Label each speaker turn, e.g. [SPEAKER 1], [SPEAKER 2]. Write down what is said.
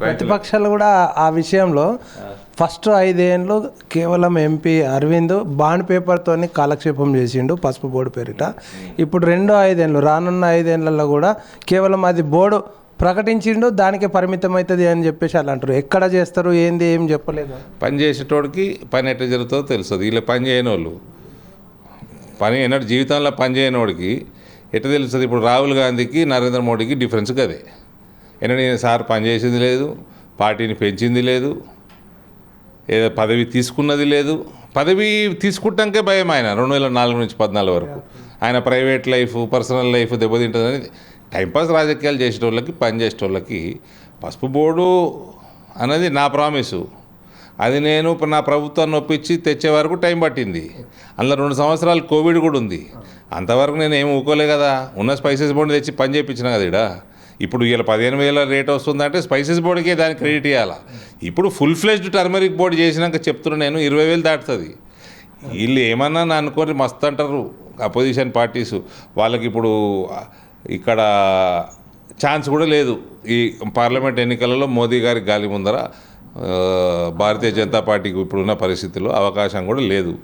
[SPEAKER 1] ప్రతిపక్షాలు కూడా ఆ విషయంలో ఫస్ట్ ఐదేళ్ళు కేవలం ఎంపీ అరవింద్ బాండ్ పేపర్తోని కాలక్షేపం చేసిండు పసుపు బోర్డు పేరిట. ఇప్పుడు రెండో ఐదేళ్ళు రానున్న ఐదేళ్ళలో కూడా కేవలం అది బోర్డు ప్రకటించిండు దానికి పరిమితం అవుతుంది అని చెప్పేసి అలా అంటారు. ఎక్కడ చేస్తారు ఏంది ఏం చెప్పలేదు?
[SPEAKER 2] పని చేసేటోడికి పని ఎట్లా జరుగుతుందో తెలుస్తుంది. వీళ్ళు పని చేయని వాళ్ళు పని ఎన్నటి జీవితంలో పని చేయని వాడికి ఎట్లా తెలుస్తుంది? ఇప్పుడు రాహుల్ గాంధీకి నరేంద్ర మోడీకి డిఫరెన్స్ కదే ఎన్నడూ సార్ పని చేసింది లేదు పార్టీని పెంచింది లేదు ఏదో పదవి తీసుకున్నది లేదు. పదవి తీసుకుంటాకే భయం ఆయన రెండు వేల నాలుగు నుంచి పద్నాలుగు వరకు. ఆయన ప్రైవేట్ లైఫ్ పర్సనల్ లైఫ్ దెబ్బతింటుందని టైంపాస్ రాజకీయాలు చేసేటోళ్ళకి పని చేసేటోళ్ళకి పసుపు బోర్డు అన్నది నా ప్రామిసు. అది నేను నా ప్రభుత్వాన్ని ఒప్పించి తెచ్చే వరకు టైం పట్టింది. అందులో రెండు సంవత్సరాలు కోవిడ్ కూడా ఉంది. అంతవరకు నేను ఏం ఊకోలే కదా. ఉన్న స్పైసెస్ బోర్డు తెచ్చి పని చేయించిన కదా ఇక్కడ ఇప్పుడు వీళ్ళ పదిహేను వేల రేట్ వస్తుందంటే స్పైసెస్ బోర్డుకే దానికి క్రెడిట్ ఇవ్వాలా ఇప్పుడు ఫుల్ ఫ్లెజ్డ్ టర్మరిక్ బోర్డు చేసినాక చెప్తున్నా నేను ఇరవై వేలు దాటుతుంది. వీళ్ళు ఏమన్నా అనుకొని మస్తు అంటారు అపోజిషన్ పార్టీస్. వాళ్ళకి ఇప్పుడు ఇక్కడ ఛాన్స్ కూడా లేదు. ఈ పార్లమెంట్ ఎన్నికలలో మోదీ గారి గాలి ముందర భారతీయ జనతా పార్టీకి ఇప్పుడున్న పరిస్థితుల్లో అవకాశం కూడా లేదు.